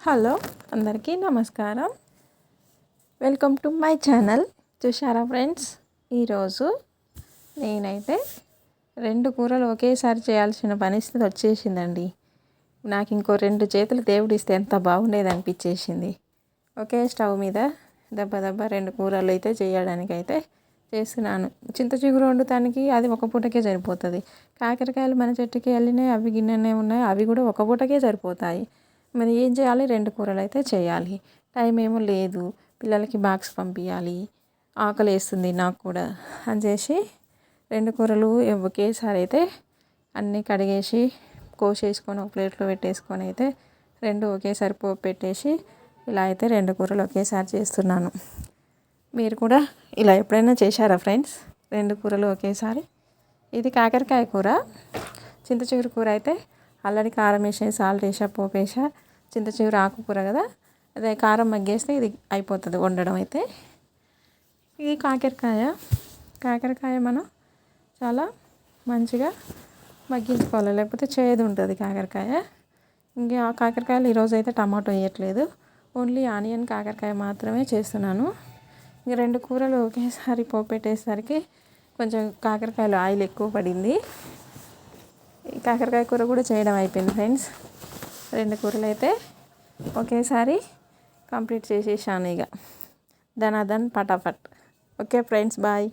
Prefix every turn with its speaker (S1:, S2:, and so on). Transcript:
S1: Hello అందరికీ నమస్కారం. Welcome to my channel చూశారా ఫ్రెండ్స్ ఈరోజు నేనైతే రెండు కూరలు ఒకేసారి చేయాల్సిన పరిస్థితి వచ్చేసిందండి. నాకు ఇంకో రెండు చేతులు దేవుడిస్తే ఎంత బాగుండేది అనిపించేసింది. ఒకే స్టవ్ మీద దెబ్బ దెబ్బ రెండు కూరలు అయితే చేయడానికి అయితే చేస్తున్నాను. చింత చిగురు వండుతానికి అది ఒక పూటకే సరిపోతుంది. కాకరకాయలు మన చెట్టుకి వెళ్ళినాయి అవి గిన్నెనే ఉన్నాయి అవి కూడా ఒక పూటకే సరిపోతాయి. మరి ఏం చేయాలి? రెండు కూరలు అయితే చేయాలి. టైం ఏమో లేదు. పిల్లలకి బాక్స్ పంపించాలి ఆకలి వేస్తుంది నాకు కూడా అని చేసి రెండు కూరలు ఒకేసారి అయితే అన్నీ కడిగేసి కోసేసుకొని ఒక ప్లేట్లో పెట్టేసుకొని అయితే రెండు ఒకేసారి పోపు పెట్టేసి ఇలా అయితే రెండు కూరలు ఒకేసారి చేస్తున్నాను. మీరు కూడా ఇలా ఎప్పుడైనా చేశారా ఫ్రెండ్స్? రెండు కూరలు ఒకేసారి? ఇది కాకరకాయ కూర. చింతచిగురు కూర అయితే ఆల్రెడీ కారం వేసే సాల్ట్ వేసా పోపు వేసా చింత చిగురు ఆకుకూర కదా? అదే కారం మగ్గేస్తే ఇది అయిపోతుంది వండడం అయితే. ఇది కాకరకాయ కాకరకాయ మనం చాలా మంచిగా మగ్గించుకోవాలి. లేకపోతే చేదు ఉంటుంది కాకరకాయ. ఇంకా కాకరకాయలు ఈరోజు అయితే టమాటో వేయట్లేదు. ఓన్లీ ఆనియన్ కాకరకాయ మాత్రమే చేస్తున్నాను. ఇంక రెండు కూరలు ఒకేసారి పోపెట్టేసరికి పెట్టేసరికి కొంచెం కాకరకాయలు ఆయిల్ ఎక్కువ పడింది. కాకరకాయ కూర కూడా చేయడం అయిపోయింది ఫ్రెండ్స్. రెండు కూరలు అయితే ఒకేసారి కంప్లీట్ చేసేసాను ఇక. దన్ అదన్ పటాఫట్. Okay friends bye.